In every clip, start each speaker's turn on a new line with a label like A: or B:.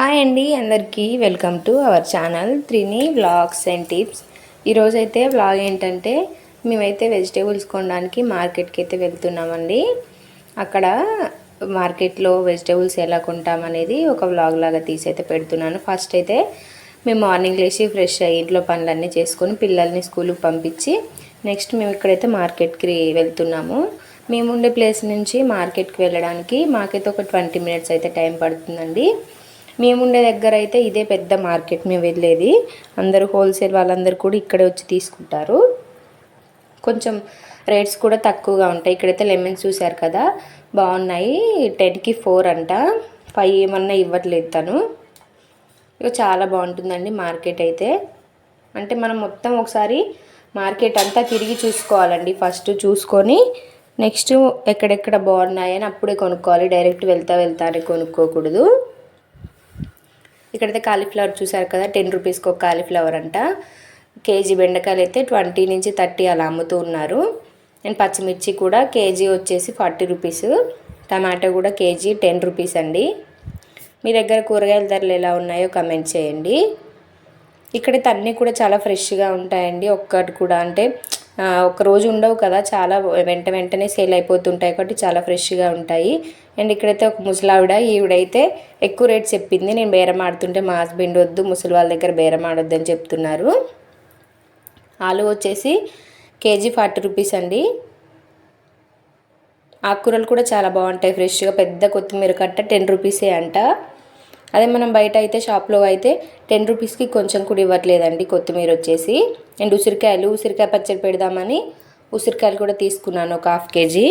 A: Hi అండి అందరికీ welcome to our channel Trini vlogs and tips. ఈరోజైతే వ్లాగ్ ఏంటంటే మేమైతే వెజిటేబుల్స్ కొనడానికి మార్కెట్కి అయితే వెళ్తున్నామండి. అక్కడ మార్కెట్లో వెజిటేబుల్స్ ఎలా కొంటాం అనేది ఒక వ్లాగ్ లాగా తీసి అయితే పెడుతున్నాను. ఫస్ట్ అయితే మేము మార్నింగ్ లేచి ఫ్రెష్ అయ్యి ఇంట్లో పనులన్నీ చేసుకొని పిల్లల్ని స్కూల్కి పంపించి నెక్స్ట్ మేము ఇక్కడైతే మార్కెట్కి వెళ్తున్నాము. మేము ఉండే ప్లేస్ నుంచి మార్కెట్కి వెళ్ళడానికి మాకైతే ఒక ట్వంటీ మినిట్స్ అయితే టైం పడుతుందండి. మేముండే దగ్గర అయితే ఇదే పెద్ద మార్కెట్ మేము వెళ్ళేది. అందరూ హోల్సేల్ వాళ్ళందరూ కూడా ఇక్కడే వచ్చి తీసుకుంటారు. కొంచెం రేట్స్ కూడా తక్కువగా ఉంటాయి. ఇక్కడైతే లెమన్స్ చూశారు కదా బాగున్నాయి. టెన్కి ఫోర్ అంట. ఫైవ్ ఏమన్నా ఇవ్వట్లేదు తను. ఇక చాలా బాగుంటుందండి మార్కెట్ అయితే. అంటే మనం మొత్తం ఒకసారి మార్కెట్ అంతా తిరిగి చూసుకోవాలండి. ఫస్ట్ చూసుకొని నెక్స్ట్ ఎక్కడెక్కడ బాగున్నాయని అప్పుడే కొనుక్కోవాలి. డైరెక్ట్ వెళ్తా వెళ్తా అని కొనుక్కోకూడదు. ఇక్కడైతే కాలీఫ్లవర్ చూసారు కదా టెన్ రూపీస్కి ఒక కాలీఫ్లవర్ అంట. కేజీ బెండకాయలు అయితే ట్వంటీ నుంచి థర్టీ అలా అమ్ముతూ ఉన్నారు. అండ్ పచ్చిమిర్చి కూడా కేజీ వచ్చేసి ఫార్టీ రూపీస్ టమాటో కూడా కేజీ టెన్ రూపీస్ అండి. మీ దగ్గర కూరగాయల ధరలు ఎలా ఉన్నాయో కమెంట్ చేయండి. ఇక్కడైతే అన్నీ కూడా చాలా ఫ్రెష్గా ఉంటాయండి. ఒక్కటి కూడా అంటే రోజు ఉండవు కదా చాలా వెంట వెంటనే సేల్ అయిపోతుంటాయి కాబట్టి చాలా ఫ్రెష్గా ఉంటాయి. అండ్ ఇక్కడైతే ఒక ముసలావిడ ఈవిడైతే ఎక్కువ రేట్ చెప్పింది నేను బేరం ఆడుతుంటే మా హస్బెండ్ వద్దు ముసలి వాళ్ళ దగ్గర బేరం ఆడొద్దు అని చెప్తున్నారు. ఆలు వచ్చేసి కేజీ ఫార్టీ రూపీస్ అండి. ఆకుకూరలు కూడా చాలా బాగుంటాయి ఫ్రెష్గా పెద్ద కొత్తిమీర కట్ట టెన్ రూపీసే అంట. అదే మనం బయట అయితే షాప్లో అయితే టెన్ రూపీస్కి కొంచెం కూడా ఇవ్వట్లేదండి కొత్తిమీర వచ్చేసి. అండ్ ఉసిరికాయలు ఉసిరికాయ పచ్చడి పెడదామని ఉసిరికాయలు కూడా తీసుకున్నాను ఒక హాఫ్ కేజీ.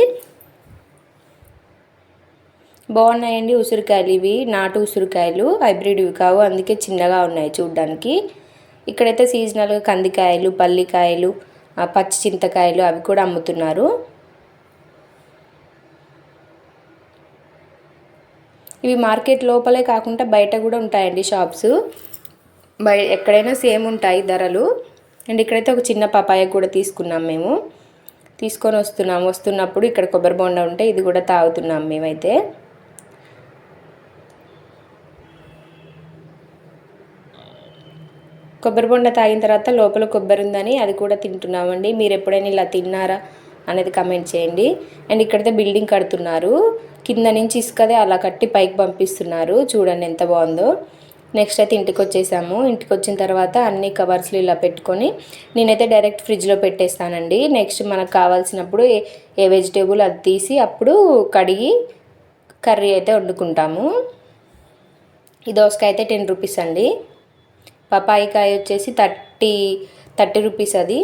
A: బాగున్నాయండి ఉసిరికాయలు ఇవి. నాటు ఉసిరికాయలు హైబ్రిడ్ ఇవి కావు. అందుకే చిన్నగా ఉన్నాయి చూడ్డానికి. ఇక్కడైతే సీజనల్గా కందికాయలు పల్లికాయలు పచ్చి చింతకాయలు అవి కూడా అమ్ముతున్నారు. ఇవి మార్కెట్ లోపలే కాకుండా బయట కూడా ఉంటాయండి షాప్స్. బయ ఎక్కడైనా సేమ్ ఉంటాయి ధరలు. అండ్ ఇక్కడైతే ఒక చిన్న పపాయ కూడా తీసుకున్నాం మేము. తీసుకొని వస్తున్నాం. వస్తున్నప్పుడు ఇక్కడ కొబ్బరి బొండ ఉంటే ఇది కూడా తాగుతున్నాం మేమైతే. కొబ్బరి బొండ తాగిన తర్వాత లోపల కొబ్బరి ఉందని అది కూడా తింటున్నామండి. మీరు ఎప్పుడైనా ఇలా తిన్నారా? అనేది కమెంట్ చేయండి. అండ్ ఇక్కడైతే బిల్డింగ్ కడుతున్నారు. కింద నుంచి ఇసుకదే అలా కట్టి పైకి పంపిస్తున్నారు. చూడండి ఎంత బాగుందో. నెక్స్ట్ అయితే ఇంటికి వచ్చేసాము. ఇంటికి వచ్చిన తర్వాత అన్ని కవర్స్లు ఇలా పెట్టుకొని నేనైతే డైరెక్ట్ ఫ్రిడ్జ్లో పెట్టేస్తానండి. నెక్స్ట్ మనకు కావాల్సినప్పుడు ఏ ఏ వెజిటేబుల్ అది తీసి అప్పుడు కడిగి కర్రీ అయితే వండుకుంటాము. ఈ దోసకాయ అయితే టెన్ రూపీస్ అండి. పపాయికాయ వచ్చేసి థర్టీ థర్టీ రూపీస్ అది.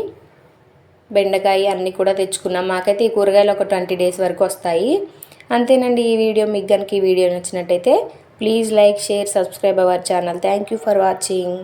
A: బెండకాయ అన్నీ కూడా తెచ్చుకున్నాం. మాకైతే ఈ కూరగాయలు ఒక ట్వంటీ డేస్ వరకు వస్తాయి. అంతేనండి ఈ వీడియో మీకు కనుక ఈ వీడియో నచ్చినట్టయితే please like share subscribe our channel. Thank you for watching.